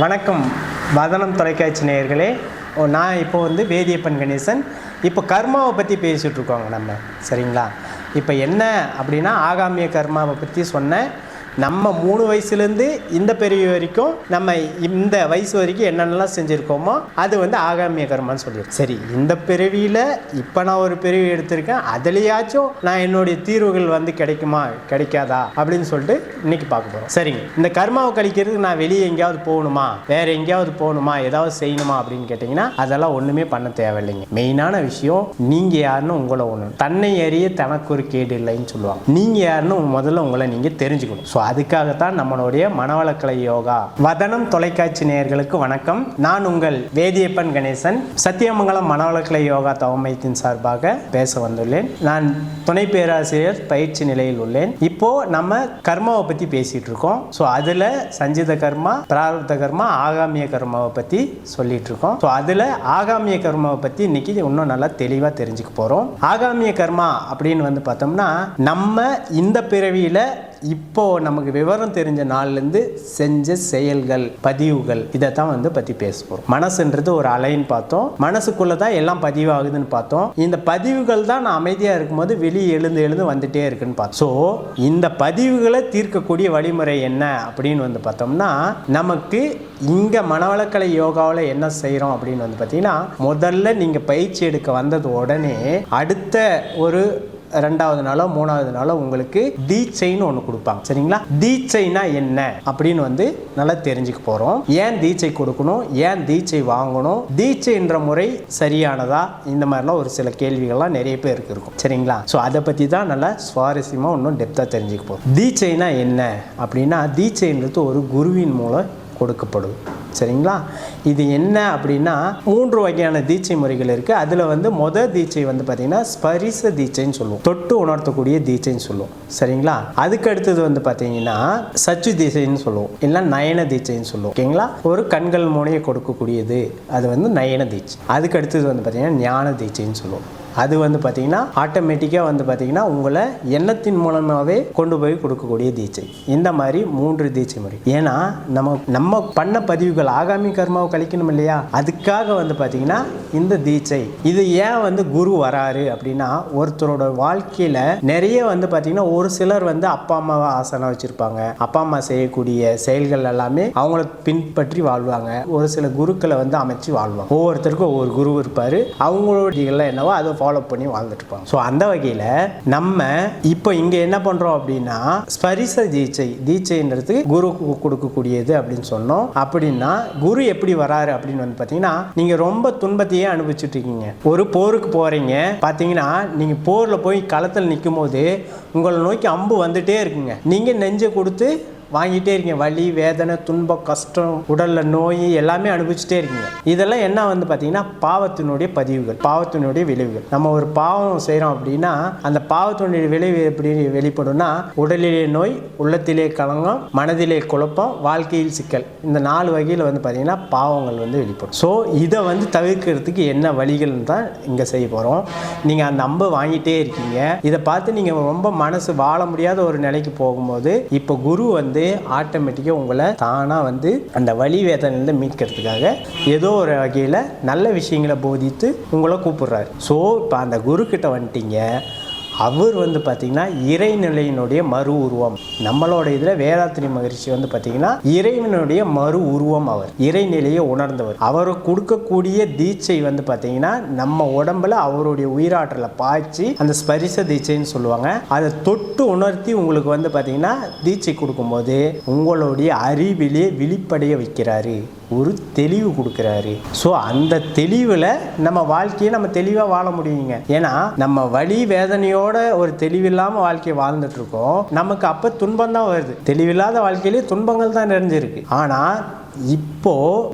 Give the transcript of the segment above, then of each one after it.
வணக்கம். வதனம் தொலைக்காட்சி நேயர்களே ஓ, நான் இப்போ வந்து வேதியப்பன் கணேசன். இப்போ கர்மாவை பற்றி பேசிகிட்ருக்கோங்க நம்ம. சரிங்களா? இப்போ என்ன அப்படின்னா ஆகாமிய கர்மாவை பற்றி சொன்னேன். நம்ம மூணு வயசுலேருந்து இந்த பெரிய வரைக்கும் நம்ம இந்த வயசு வரைக்கும் என்னென்னலாம் செஞ்சுருக்கோமோ அது வந்து ஆகாமிய கர்மான்னு சொல்லியிருக்கோம் சரி இந்த பிறவியில் இப்போ நான் ஒரு பிறவி எடுத்திருக்கேன். அதுலேயாச்சும் நான் என்னுடைய தீர்வுகள் வந்து கிடைக்குமா கிடைக்காதா அப்படின்னு சொல்லிட்டு இன்னைக்கு பார்க்க போகிறோம் சரிங்க இந்த கர்மாவை கழிக்கிறதுக்கு நான் வெளியே எங்கேயாவது போகணுமா? வேற எங்கேயாவது போகணுமா? ஏதாவது செய்யணுமா அப்படின்னு கேட்டிங்கன்னா அதெல்லாம் ஒன்றுமே பண்ண தேவையில்லைங்க. மெயினான விஷயம் நீங்கள் யாருன்னு உங்களை ஒன்று தன்னை அறிய தனக்கு ஒரு கேடு இல்லைன்னு சொல்லுவாங்க. நீங்கள் யாருன்னு முதல்ல உங்களை நீங்கள் தெரிஞ்சுக்கணும். ஸோ அதுக்காகத்தான் நம்மளுடைய மனவளக்கலை யோகா. வதனம் தொலைக்காட்சி நேயர்களுக்கு வணக்கம். நான் உங்கள் வேதியப்பன் கணேசன். சத்தியமங்கலம் மனவளக்கலை யோகா தவமையத்தின் சார்பாக பேச வந்துள்ளேன். நான் துணை பேராசிரியர் பயிற்சி நிலையில் உள்ளேன். இப்போ நம்ம கர்மாவை பற்றி பேசிட்டு இருக்கோம். ஸோ அதில் சஞ்சித கர்மா பிராரப்த கர்மா ஆகாமிய கர்மாவை பற்றி சொல்லிட்டு இருக்கோம். ஸோ அதில் ஆகாமிய கர்மாவை பற்றி இன்னைக்கு இன்னும் நல்லா தெளிவாக தெரிஞ்சுக்க போகிறோம் ஆகாமிய கர்மா அப்படின்னு வந்து பார்த்தோம்னா நம்ம இந்த பிறவியில் இப்போ நமக்கு விவரம் தெரிஞ்ச நாள்லேருந்து செஞ்ச செயல்கள் பதிவுகள் இதை தான் வந்து பற்றி பேச போகிறோம் மனசுன்றது ஒரு அலைன்னு பார்த்தோம். மனசுக்குள்ளே தான் எல்லாம் பதிவாகுதுன்னு பார்த்தோம். இந்த பதிவுகள் தான் நான் அமைதியாக இருக்கும்போது வெளியே எழுந்து எழுந்து வந்துட்டே இருக்குன்னு பார்த்தோம். ஸோ இந்த பதிவுகளை தீர்க்கக்கூடிய வழிமுறை என்ன அப்படின்னு வந்து பார்த்தோம்னா நமக்கு இங்கே மனவளக்கலை யோகாவில் என்ன செய்கிறோம் அப்படின்னு வந்து பார்த்தீங்கன்னா முதல்ல நீங்கள் பயிற்சி எடுக்க வந்தது உடனே அடுத்த ஒரு ரெண்டாவது நாளோ மூணாவது நாளோ உங்களுக்கு தீட்சைன்னு ஒன்று கொடுப்பாங்க. சரிங்களா? தீட்சைனா என்ன? அப்படின்னு வந்து நல்லா தெரிஞ்சுக்க போகிறோம் ஏன் தீச்சை கொடுக்கணும்? ஏன் தீச்சை வாங்கணும்? தீச்சைன்ற முறை சரியானதா? இந்த மாதிரிலாம் ஒரு சில கேள்விகள்லாம் நிறைய பேருக்கு இருக்கும். சரிங்களா? ஸோ அதை பற்றி தான் நல்லா சுவாரஸ்யமாக இன்னும் டெப்த்தாக தெரிஞ்சுக்க போகிறோம் தீச்சைனா என்ன? அப்படின்னா தீச்சைன்றது ஒரு குருவின் மூலம் கொடுக்கப்படும். சரிங்களா? இது என்ன அப்படின்னா மூன்று வகையான தீட்சை முறைகள் இருக்குது அதில் வந்து மொத தீட்சை வந்து பார்த்திங்கன்னா ஸ்பரிச தீட்சைன்னு சொல்லுவோம். தொட்டு உணர்த்தக்கூடிய தீட்சைன்னு சொல்லுவோம். சரிங்களா? அதுக்கு அடுத்தது வந்து பார்த்தீங்கன்னா சச்சு தீட்சைன்னு சொல்லுவோம். இல்லை நயன தீட்சைன்னு சொல்லுவோம். ஓகேங்களா? ஒரு கண்கள் மூனையை கொடுக்கக்கூடியது. அது வந்து நயன தீட்சை. அதுக்கு அடுத்தது வந்து பார்த்தீங்கன்னா ஞான தீட்சைன்னு சொல்லுவோம். அது வந்து பார்த்தீங்கன்னா ஆட்டோமேட்டிக்காக வந்து பார்த்தீங்கன்னா உங்களை எண்ணத்தின் மூலமாகவே கொண்டு போய் கொடுக்கக்கூடிய தீட்சை. இந்த மாதிரி மூன்று தீட்சை முறை. ஏன்னா நம்ம நம்ம பண்ண பதிவுகள் ஆகாமி கர்மாவை கழிக்கணும் இல்லையா? அதுக்காக வந்து பார்த்தீங்கன்னா இந்த தீட்சை. இது ஏன் வந்து குரு வராரு அப்படின்னா ஒருத்தரோட வாழ்க்கையில் நிறைய வந்து பார்த்தீங்கன்னா ஒரு சிலர் வந்து அப்பா அம்மாவை ஆசனம் வச்சுருப்பாங்க. அப்பா அம்மா செய்யக்கூடிய செயல்கள் எல்லாமே அவங்கள பின்பற்றி வாழ்வாங்க. ஒரு சில குருக்களை வந்து அமைச்சு வாழ்வாங்க. ஒவ்வொருத்தருக்கும் ஒவ்வொரு குரு இருப்பார். அவங்களோட என்னவோ அதை ஃபாலோ பண்ணி வாழ்ந்துட்டுருப்பாங்க. ஸோ அந்த வகையில் நம்ம இப்போ இங்கே என்ன பண்ணுறோம் அப்படின்னா ஸ்பரிச தீட்சை தீட்சைன்றது குரு கொடுக்கக்கூடியது அப்படின்னு சொன்னோம். அப்படின்னா குரு எப்படி வராரு அப்படின்னு வந்து பார்த்தீங்கன்னா நீங்கள் ரொம்ப துன்பத்தையே அனுபவிச்சுட்டு இருக்கீங்க ஒரு போருக்கு போகிறீங்க பார்த்தீங்கன்னா நீங்கள் போரில் போய் களத்தில் நிற்கும் போது உங்களை நோக்கி அம்பு வந்துட்டே இருக்குங்க. நீங்கள் நெஞ்சை கொடுத்து வாங்கிட்டே இருக்கீங்க. வலி வேதனை துன்பம் கஷ்டம் உடல்ல நோய் எல்லாமே அனுபவிச்சுட்டே இருக்கீங்க. இதெல்லாம் என்ன வந்து பார்த்தீங்கன்னா பாவத்தினுடைய பதிவுகள் பாவத்தினுடைய விளைவுகள். நம்ம ஒரு பாவம் செய்கிறோம் அப்படின்னா அந்த பாவத்தினுடைய விளைவு எப்படி வெளிப்படும்னா உடலிலே நோய் உள்ளத்திலே கலங்கம் மனதிலே குழப்பம் வாழ்க்கையில் சிக்கல். இந்த நாலு வகையில் வந்து பார்த்தீங்கன்னா பாவங்கள் வந்து வெளிப்படும். ஸோ இதை வந்து தவிர்க்கிறதுக்கு என்ன வழிகள் தான் இங்கே செய்ய போகிறோம் நீங்கள் அந்த அம்பை வாங்கிட்டே இருக்கீங்க. இதை பார்த்து நீங்கள் ரொம்ப மனசு வாழ முடியாத ஒரு நிலைக்கு போகும்போது இப்போ குரு வந்து ஆட்டோமேட்டிக்காக உங்களை தானாக வந்து அந்த வழி வேதனையிலேருந்து மீட்கிறதுக்காக ஏதோ ஒரு வகையில் நல்ல விஷயங்களை போதித்து உங்களை கூப்பிடுறாரு. ஸோ இப்போ அந்த குருக்கிட்ட வந்துட்டீங்க. அவர் வந்து பார்த்திங்கன்னா இறைநிலையினுடைய மறு உருவம். நம்மளோட இதில் வேதாத்திரி மகிழ்ச்சி வந்து பார்த்திங்கன்னா இறைவனுடைய மறு உருவம் அவர். இறைநிலையை உணர்ந்தவர். அவர் கொடுக்கக்கூடிய தீட்சை வந்து பார்த்திங்கன்னா நம்ம உடம்புல அவருடைய உயிராற்றலை பாய்ச்சி அந்த ஸ்பரிச தீட்சைன்னு சொல்லுவாங்க. அதை தொட்டு உணர்த்தி உங்களுக்கு வந்து பார்த்திங்கன்னா தீட்சை கொடுக்கும்போது உங்களுடைய அறிவிலே விழிப்படைய வைக்கிறாரு. ஒரு தெளிவு கொடுக்குறாரு. ஸோ அந்த தெளிவில் நம்ம வாழ்க்கையை நம்ம தெளிவாக வாழ முடியுங்க. ஏன்னா நம்ம வழி வேதனையோட ஒரு தெளிவில்லாமல் வாழ்க்கையை வாழ்ந்துட்டு இருக்கோம் நமக்கு அப்போ துன்பம் தான் வருது. தெளிவில்லாத வாழ்க்கையிலேயே துன்பங்கள் தான் நிறைஞ்சிருக்கு. ஆனால் இப்போ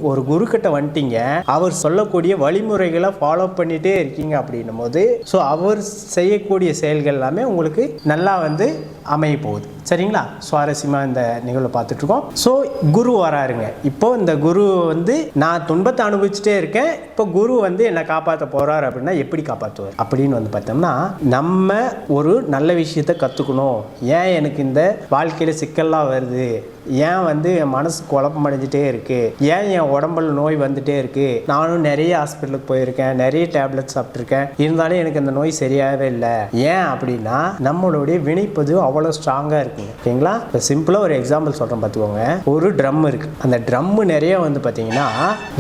ஒரு குரு கிட்ட வந்துட்டீங்க. அவர் சொல்லக்கூடிய வழிமுறைகளை ஃபாலோ பண்ணிட்டே இருக்கீங்க அப்படின்னும் போது ஸோ அவர் செய்யக்கூடிய செயல்கள் எல்லாமே உங்களுக்கு நல்லா வந்து அமைய போகுது. சரிங்களா? சுவாரஸ்யமாக இந்த நிகழ்வை பார்த்துட்ருக்கோம். ஸோ குரு வராருங்க. இப்போ இந்த குரு வந்து நான் துன்பத்தை அனுபவிச்சுட்டே இருக்கேன். இப்போ குரு வந்து என்னை காப்பாற்ற போகிறார் அப்படின்னா எப்படி காப்பாற்றுவார் அப்படின்னு வந்து பார்த்தோம்னா நம்ம ஒரு நல்ல விஷயத்தை கற்றுக்கணும் ஏன் எனக்கு இந்த வாழ்க்கையில் சிக்கல்லாம் வருது? ஏன் வந்து என் மனசு குழப்பம் அடைஞ்சிட்டே இருக்குது ஏன் என் உடம்புல நோய் வந்துட்டே இருக்குது நானும் நிறைய ஹாஸ்பிட்டலுக்கு போயிருக்கேன். நிறைய டேப்லெட் சாப்பிட்ருக்கேன் இருந்தாலும் எனக்கு இந்த நோய் சரியாகவே இல்லை. ஏன் அப்படின்னா நம்மளுடைய வினைப்பது அவ்வளோ ஸ்ட்ராங்காக இருக்குது இருக்குங்க ஓகேங்களா? இப்போ சிம்பிளாக ஒரு எக்ஸாம்பிள் சொல்கிறேன் பார்த்துக்கோங்க. ஒரு ட்ரம் இருக்குது அந்த ட்ரம்மு நிறைய வந்து பார்த்தீங்கன்னா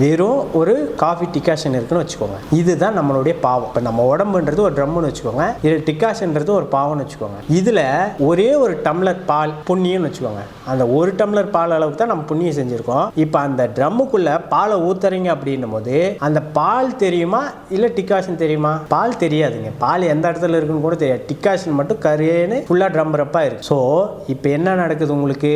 வெறும் ஒரு காஃபி டிகாஷன் இருக்குன்னு வச்சுக்கோங்க. இதுதான் நம்மளுடைய பாவம். இப்போ நம்ம உடம்புன்றது ஒரு ட்ரம்முன்னு வச்சுக்கோங்க. இது டிகாஷன்றது ஒரு பாவம்னு வச்சுக்கோங்க. இதில் ஒரே ஒரு டம்ளர் பால் புண்ணியம்னு வச்சுக்கோங்க. அந்த ஒரு டம்ளர் பால் அளவுக்கு தான் நம்ம புண்ணியம் செஞ்சுருக்கோம். இப்போ அந்த ட்ரம்முக்குள்ளே பாலை ஊத்துறீங்க அப்படின்னும் போது அந்த பால் தெரியுமா? இல்லை டிகாஷன் தெரியுமா? பால் தெரியாதுங்க. பால் எந்த இடத்துல இருக்குன்னு கூட தெரியாது. டிகாஷன் மட்டும் கருன்னு ஃபுல்லாக ட்ரம் ரப்பாக இருக்கு. ஸோ இப்போ என்ன நடக்குது உங்களுக்கு?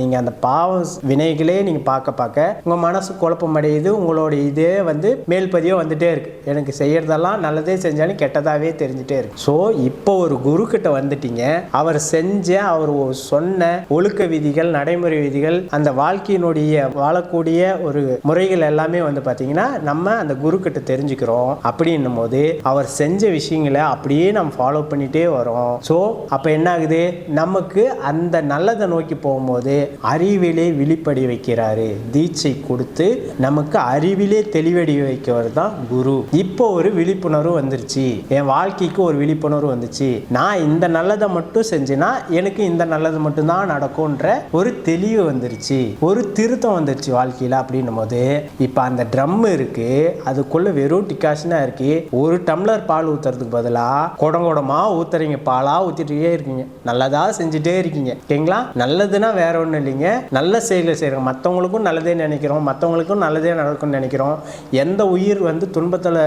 நீங்கள் அந்த பாவம் வினைகளே நீங்கள் பார்க்க பார்க்க உங்கள் மனசு குழப்பம் அடையுது உங்களோட இதே வந்து மேல்பதியாக வந்துட்டே இருக்குது எனக்கு செய்கிறதெல்லாம் நல்லதே செஞ்சாலும் கெட்டதாகவே தெரிஞ்சுட்டே இருக்கு. ஸோ இப்போ ஒரு குரு கிட்ட வந்துட்டீங்க. அவர் செஞ்ச அவர் சொன்ன ஒழுக்க விதிகள் நடைமுறை விதிகள் அந்த வாழ்க்கையினுடைய வாழக்கூடிய ஒரு முறைகள் எல்லாமே வந்து பார்த்தீங்கன்னா நம்ம அந்த குரு கிட்ட தெரிஞ்சுக்கிறோம். அப்படின்னும் போது அவர் செஞ்ச விஷயங்களை அப்படியே நம்ம ஃபாலோ பண்ணிகிட்டே வரோம். ஸோ அப்போ என்ன ஆகுது? நமக்கு அந்த நல்லதை நோக்கி போகும்போது அறிவிலே விழிப்படி வைக்கிறாரு. தீட்சை கொடுத்து நமக்கு அறிவிலே தெளிவடி வைக்கிறது தான் குரு. இப்போ ஒரு விழிப்புணர்வு வந்துருச்சு. என் வாழ்க்கைக்கு ஒரு விழிப்புணர்வு வந்துச்சு. நான் இந்த நல்லதை மட்டும் செஞ்சேன்னா எனக்கு இந்த நல்லது மட்டும்தான் நடக்கும்ன்ற ஒரு தெளிவு வந்துருச்சு. ஒரு திருத்தம் வந்துருச்சு வாழ்க்கையில் அப்படின்னும் போது இப்போ அந்த ட்ரம் இருக்கு. அதுக்குள்ள வெறும் டிகாஷனாக இருக்கு. ஒரு டம்ளர் பால் ஊத்துறதுக்கு பதிலாக குடம் குடமா ஊத்துறீங்க. பாலா ஊத்திட்டே இருக்கீங்க. நல்லதா செஞ்சுட்டு இருக்கீங்க. ஓகேங்களா? நல்லதுன்னா வேற ஒன்றும் இல்லைங்க. நல்ல செயலை செய்கிறோம் மற்றவங்களுக்கும் நல்லதே நினைக்கிறோம். மற்றவங்களுக்கும் நல்லதே நடக்கும்னு நினைக்கிறோம். எந்த உயிர் வந்து துன்பத்தில்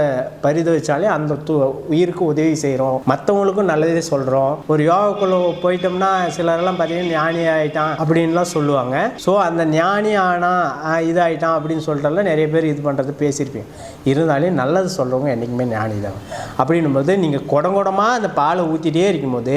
பரிதவிச்சாலே அந்த து உயிருக்கு உதவி செய்கிறோம் மற்றவங்களுக்கும் நல்லதே சொல்கிறோம் ஒரு யோகாக்குள்ள போயிட்டோம்னா சிலரெல்லாம் பார்த்தீங்கன்னா ஞானி ஆயிட்டான் அப்படின்லாம் சொல்லுவாங்க. ஸோ அந்த ஞானி ஆனா இதாகிட்டான் இதாயிட்டான் அப்படின்னு சொல்லிட்டுலாம் நிறைய பேர் இது பண்ணுறது பேசியிருப்பீங்க. இருந்தாலே நல்லது சொல்கிறவங்க என்றைக்குமே ஞானி தான் அப்படின்னும் போது நீங்கள் குடங்குடமாக அந்த பாலை ஊற்றிட்டே இருக்கும்போது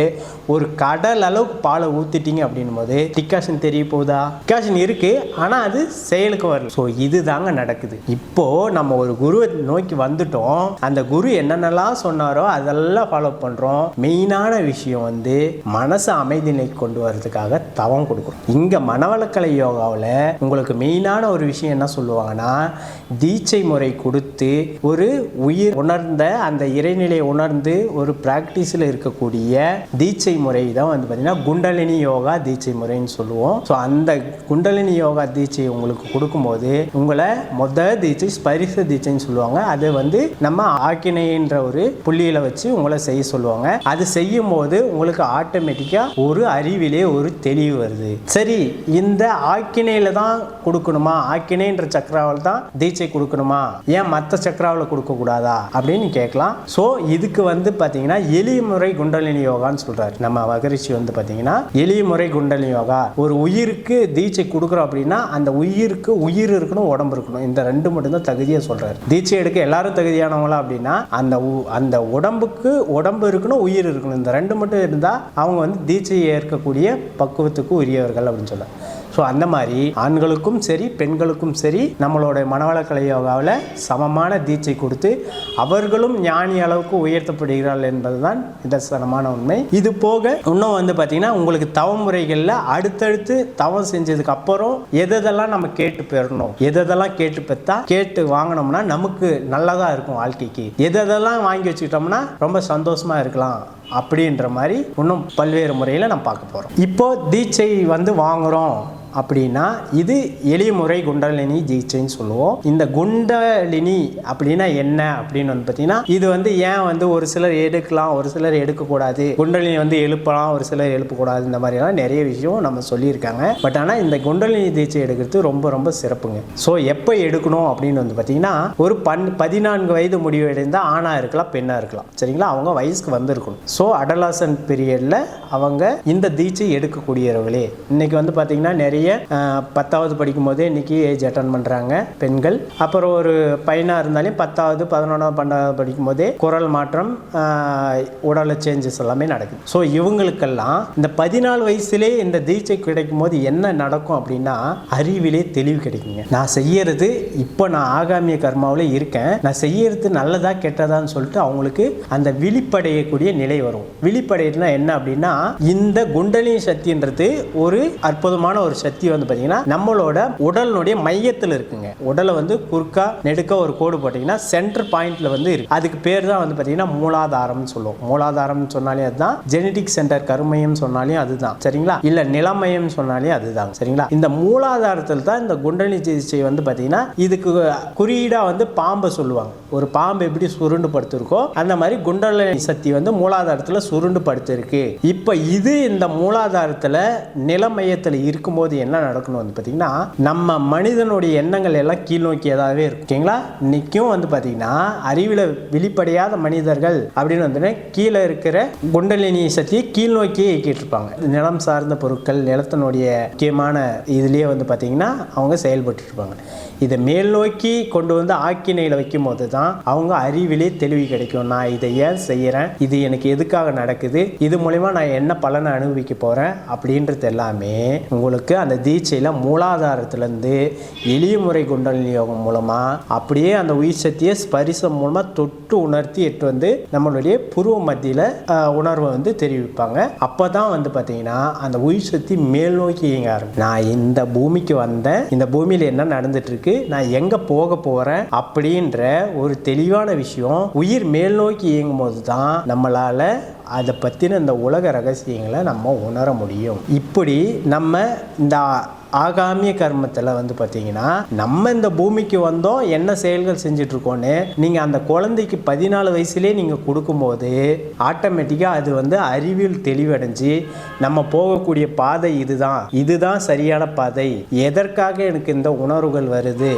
ஒரு கடல் அளவுக்கு பாலை ஊற்றிட்டீங்க அப்படின்னும் போது டிக்காஷன் தெரிய போகுதா? டிக்காஷன் இருக்குது ஆனால் அது செயலுக்கு வரல. ஸோ இது தாங்க நடக்குது. இப்போது நம்ம ஒரு குருவை நோக்கி வந்துட்டோம். அந்த குரு என்னென்னலாம் சொன்னாரோ அதெல்லாம் ஃபாலோ பண்ணுறோம் மெயினான விஷயம் வந்து மனசு அமைதி நிலைக்கு கொண்டு வரதுக்காக தவம் கொடுக்குறோம் இங்கே மனவளக்கலை யோகாவில் உங்களுக்கு மெயினான ஒரு விஷயம் என்ன சொல்லுவாங்கன்னா தீட்சை முறை கொடுத்து ஒரு உயிர் உணர்ந்த அந்த இறைநிலையை உணர்ந்து ஒரு ப்ராக்டிஸில் இருக்கக்கூடிய தீட்சை முறை தான் வந்து பார்த்தீங்கன்னா குண்டலினி யோகா தீட்சை முறைன்னு சொல்லுவோம். ஸோ அந்த குண்டலினி யோகா தீட்சை உங்களுக்கு கொடுக்கும்போது உங்களை மொத தீட்சை ஸ்பரிச தீட்சைன்னு சொல்லுவாங்க. அது வந்து நம்ம ஆக்கினைன்ற ஒரு புள்ளியில் வச்சு உங்களை செய்ய சொல்லுவாங்க. அது செய்யும் போது உங்களுக்கு ஆட்டோமேட்டிக்காக ஒரு அறிவிலே ஒரு தெளிவு வருது. சரி இந்த ஆக்கினையில் தான் கொடுக்கணுமா? ஆக்கினைன்ற சக்கராவில் தான் தீட்சை கொடுக்கணுமா? ஏன் மற்ற மற்ற சக்கராவில் கொடுக்கக்கூடாதா அப்படின்னு கேட்கலாம். ஸோ இதுக்கு வந்து பார்த்தீங்கன்னா எளிய முறை குண்டலினி யோகான்னு சொல்கிறார் நம்ம வகரிஷி வந்து பார்த்தீங்கன்னா எளிய முறை குண்டலினி யோகா ஒரு உயிருக்கு தீட்சை கொடுக்குறோம் அப்படின்னா அந்த உயிருக்கு உயிர் இருக்கணும் உடம்பு இருக்கணும். இந்த ரெண்டு மட்டும்தான் தகுதியாக சொல்கிறார் தீட்சை எடுக்க எல்லாரும் தகுதியானவங்களா அப்படின்னா அந்த உ- அந்த உடம்புக்கு உடம்பு இருக்கணும் உயிர் இருக்கணும். இந்த ரெண்டு மட்டும் இருந்தால் அவங்க வந்து தீட்சையை ஏற்கக்கூடிய பக்குவத்துக்கு உரியவர்கள் அப்படின்னு சொல்ல ஸோ அந்த மாதிரி ஆண்களுக்கும் சரி பெண்களுக்கும் சரி நம்மளோட மனவளக்கலை யோகாவில் சமமான தீட்சை கொடுத்து அவர்களும் ஞானி அளவுக்கு உயர்த்தப்படுகிறார்கள் என்பதுதான் நிதர்சனமான உண்மை. இது போக இன்னும் வந்து பார்த்தீங்கன்னா உங்களுக்கு தவமுறைகளில் அடுத்தடுத்து தவம் செஞ்சதுக்கு அப்புறம் எதெல்லாம் நம்ம கேட்டு பெறணும் எதெல்லாம் கேட்டு பெற்றா கேட்டு வாங்கினோம்னா நமக்கு நல்லதாக இருக்கும் வாழ்க்கைக்கு. எதெல்லாம் வாங்கி வச்சுக்கிட்டோம்னா ரொம்ப சந்தோஷமாக இருக்கலாம் அப்படின்ற மாதிரி இன்னும் பல்வேறு முறையில் நம்ம பார்க்க போகிறோம் இப்போ தீட்சை வந்து வாங்குகிறோம் அப்படின்னா இது எளிய முறை குண்டலினி தீட்சைன்னு சொல்லுவோம். இந்த குண்டலினி அப்படின்னா என்ன அப்படின்னு வந்து பார்த்தீங்கன்னா இது வந்து ஏன் வந்து ஒரு சிலர் எடுக்கலாம் ஒரு சிலர் எடுக்கக்கூடாது. குண்டலினி வந்து எழுப்பலாம் ஒரு சிலர் எழுப்பக்கூடாது. இந்த மாதிரிலாம் நிறைய விஷயம் நம்ம சொல்லியிருக்காங்க. பட் ஆனால் இந்த குண்டலினி தீட்சை எடுக்கிறது ரொம்ப ரொம்ப சிறப்புங்க. ஸோ எப்போ எடுக்கணும் அப்படின்னு வந்து பார்த்தீங்கன்னா ஒரு பன் பதினான்கு வயது முடிவு முடிவடைந்த ஆணாக இருக்கலாம் பெண்ணாக இருக்கலாம். சரிங்களா? அவங்க வயசுக்கு வந்திருக்கணும். ஸோ அடலாசன் பீரியடில் அவங்க இந்த தீட்சை எடுக்கக்கூடியவர்களே. இன்னைக்கு வந்து பார்த்தீங்கன்னா நிறைய நிறைய பத்தாவது படிக்கும்போதே இன்றைக்கி இன்னைக்கு ஏஜ் அட்டன் பண்ணுறாங்க பெண்கள். அப்புறம் ஒரு பையனாக இருந்தாலும் பத்தாவது பதினொன்றாவது பன்னெண்டாவது படிக்கும்போதே குரல் மாற்றம் உடல் சேஞ்சஸ் எல்லாமே நடக்குது. ஸோ இவங்களுக்கெல்லாம் இந்த பதினாலு வயசுலே இந்த தீட்சை கிடைக்கும் போது என்ன நடக்கும் அப்படின்னா அறிவிலே தெளிவு கிடைக்குங்க. நான் செய்யறது இப்போ நான் ஆகாமிய கர்மாவில் இருக்கேன். நான் செய்யறது நல்லதா கெட்டதான்னு சொல்லிட்டு அவங்களுக்கு அந்த விழிப்படையக்கூடிய நிலை வரும். விழிப்படையினா என்ன அப்படின்னா இந்த குண்டலினி சக்தின்றது ஒரு அற்புதமான ஒரு சக்தி. சக்தி வந்து பார்த்தீங்கன்னா நம்மளோட உடலினுடைய மையத்தில் இருக்குங்க. உடலை வந்து குறுக்கா நெடுக்க ஒரு கோடு போட்டிங்கன்னா சென்டர் பாயிண்ட்ல வந்து இருக்கு. அதுக்கு பேர் தான் வந்து பார்த்தீங்கன்னா மூலாதாரம்னு சொல்லுவோம். மூலாதாரம்னு சொன்னாலே அதுதான். ஜெனடிக் சென்டர் கருமையம் சொன்னாலே அதுதான். சரிங்களா? இல்லை நிலமயம் சொன்னாலே அதுதான். சரிங்களா? இந்த மூலாதாரத்தில் தான் இந்த குண்டலி சிகிச்சை வந்து பார்த்தீங்கன்னா இதுக்கு குறியீடாக வந்து பாம்பை சொல்லுவாங்க. ஒரு பாம்பு எப்படி சுருண்டு படுத்திருக்கோ அந்த மாதிரி குண்டலினி சக்தி வந்து மூலாதாரத்தில் சுருண்டு படுத்திருக்கு இப்போ இது இந்த மூலாதாரத்தில் நிலமயத்தில் இருக்கும்போது என்ன நடக்கணும் வந்து பார்த்தீங்கன்னா நம்ம மனிதனுடைய எண்ணங்கள் எல்லாம் கீழ் நோக்கியதாகவே இருக்கும். ஓகேங்களா? இன்னைக்கும் வந்து பார்த்தீங்கன்னா அறிவில் வெளிப்படையாத மனிதர்கள் அப்படின்னு வந்து கீழே இருக்கிற குண்டலினி சக்தியை கீழ் நோக்கியே இயக்கிட்டு இருப்பாங்க நிலம் சார்ந்த பொருட்கள் நிலத்தினுடைய முக்கியமான இதுலேயே வந்து பார்த்தீங்கன்னா அவங்க செயல்பட்டு இருப்பாங்க. இதை மேல் நோக்கி கொண்டு வந்து ஆக்கினையில் வைக்கும் போது தான் அவங்க அறிவிலே தெளிவு கிடைக்கும். நான் இதை ஏன் செய்கிறேன் இது எனக்கு எதுக்காக நடக்குது? இது மூலயமா நான் என்ன பலனை அனுபவிக்க போகிறேன் அப்படின்றது எல்லாமே உங்களுக்கு அந்த தீட்சையில் மூலாதாரத்துலேருந்து எளிய முறை குண்டலினி யோகம் மூலமாக அப்படியே அந்த உயிர் சக்தியை ஸ்பரிசம் மூலமாக தொட்டு உணர்த்தி எட்டு வந்து நம்மளுடைய புருவ மத்தியில் உணர்வை வந்து தெரிவிப்பாங்க. அப்போ தான் வந்து பார்த்தீங்கன்னா அந்த உயிர் சக்தி மேல் நோக்கி இயங்க ஆரம்பிக்கும். நான் இந்த பூமிக்கு வந்தேன். இந்த பூமியில் என்ன நடந்துட்டு இருக்கு? நான் எங்கே போக போகிறேன் அப்படின்ற ஒரு தெளிவான விஷயம். உயிர் மேல் நோக்கி இயங்கும் போது தான் நம்மளால் அதை பற்றின இந்த உலக ரகசியங்களை நம்ம உணர முடியும். இப்படி நம்ம இந்த ஆகாமிய கர்மத்தில் வந்து பார்த்தீங்கன்னா நம்ம இந்த பூமிக்கு வந்தோம் என்ன செயல்கள் செஞ்சுட்டு இருக்கோன்னு நீங்கள் அந்த குழந்தைக்கு பதினாலு வயசுலேயே நீங்கள் கொடுக்கும்போது ஆட்டோமேட்டிக்காக அது வந்து அறிவியல் தெளிவடைஞ்சு நம்ம போகக்கூடிய பாதை இதுதான். இதுதான் சரியான பாதை. எதற்காக எனக்கு இந்த உணர்வுகள் வருது?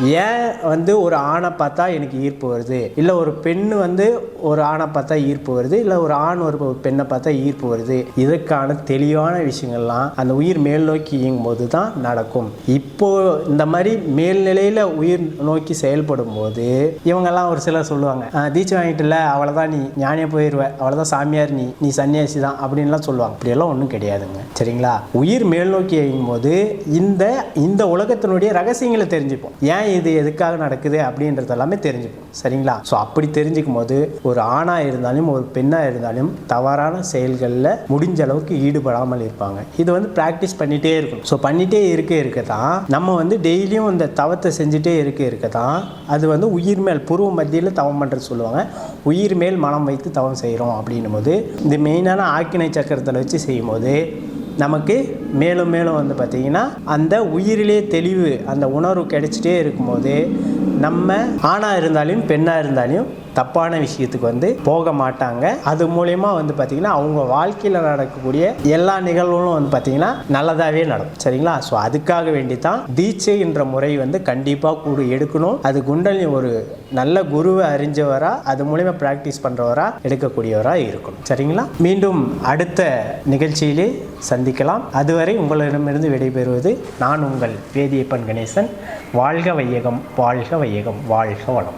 ஏன் வந்து ஒரு ஆணை பார்த்தா எனக்கு ஈர்ப்பு வருது? இல்லை ஒரு பெண் வந்து ஒரு ஆணை பார்த்தா ஈர்ப்பு வருது? இல்லை ஒரு ஆண் ஒரு பெண்ணை பார்த்தா ஈர்ப்பு வருது? இதுக்கான தெளிவான விஷயங்கள்லாம் அந்த உயிர் மேல் நோக்கி இயங்கும்போது தான் நடக்கும். இப்போ இந்த மாதிரி மேல்நிலையில் உயிர் நோக்கி செயல்படும் போது இவங்கெல்லாம் ஒரு சிலர் சொல்லுவாங்க "ஆ, தீட்சை வாங்கிட்டுல அவ்வளோதான் நீ ஞானியாக போயிடுவ அவ்வளோதான் சாமியார் நீ. நீ சன்னியாசி தான். அப்படின்லாம் சொல்லுவாங்க. அப்படியெல்லாம் ஒன்றும் கிடையாதுங்க. சரிங்களா? உயிர் மேல் நோக்கி இயங்கும்போது இந்த இந்த உலகத்தினுடைய ரகசியங்களை தெரிஞ்சுப்போம். ஏன் இது எதுக்காக நடக்குது அப்படின்றது எல்லாமே தெரிஞ்சுப்போம் சரிங்களா? ஸோ அப்படி தெரிஞ்சுக்கும் போது ஒரு ஆணாக இருந்தாலும் ஒரு பெண்ணாக இருந்தாலும் தவறான செயல்களில் முடிஞ்ச அளவுக்கு ஈடுபடாமல் இருப்பாங்க. இது வந்து ப்ராக்டிஸ் பண்ணிகிட்டே இருக்கும் ஸோ பண்ணிகிட்டே இருக்க இருக்க தான் நம்ம வந்து டெய்லியும் இந்த தவத்தை செஞ்சுட்டே இருக்க இருக்க தான் அது வந்து உயிர் மேல் புருவ மத்தியில் தவம் பண்ணுறது சொல்லுவாங்க. உயிர் மேல் மனம் வைத்து தவம் செய்கிறோம் அப்படின்னும் போது இந்த மெயினான ஆக்கினை சக்கரத்தில் வச்சு செய்யும்போது நமக்கு மேலும் மேலும் வந்து பார்த்திங்கன்னா அந்த உயிரிலே தெளிவு அந்த உணர்வு கிடைச்சிட்டே இருக்கும்போது நம்ம ஆணாக இருந்தாலும் பெண்ணாக இருந்தாலும் தப்பான விஷயத்துக்கு வந்து போக மாட்டாங்க. அது மூலயமா வந்து பார்த்திங்கன்னா அவங்க வாழ்க்கையில் நடக்கக்கூடிய எல்லா நிகழ்வுகளும் வந்து பார்த்திங்கன்னா நல்லதாகவே நடக்கும். சரிங்களா? ஸோ அதுக்காக வேண்டி தான் தீட்சை என்ற முறை வந்து கண்டிப்பாக கூடு எடுக்கணும். அது குண்டலினி ஒரு நல்ல குருவை அறிஞ்சவரா அது மூலயமா ப்ராக்டிஸ் பண்ணுறவரா எடுக்கக்கூடியவராக இருக்கணும். சரிங்களா? மீண்டும் அடுத்த நிகழ்ச்சியிலே சந்திக்கலாம். அதுவரை உங்களிடமிருந்து விடைபெறுவது நான் உங்கள் வேதியப்பன் கணேசன். வாழ்க வையகம் வாழ்க வையகம் வாழ்க வளம்.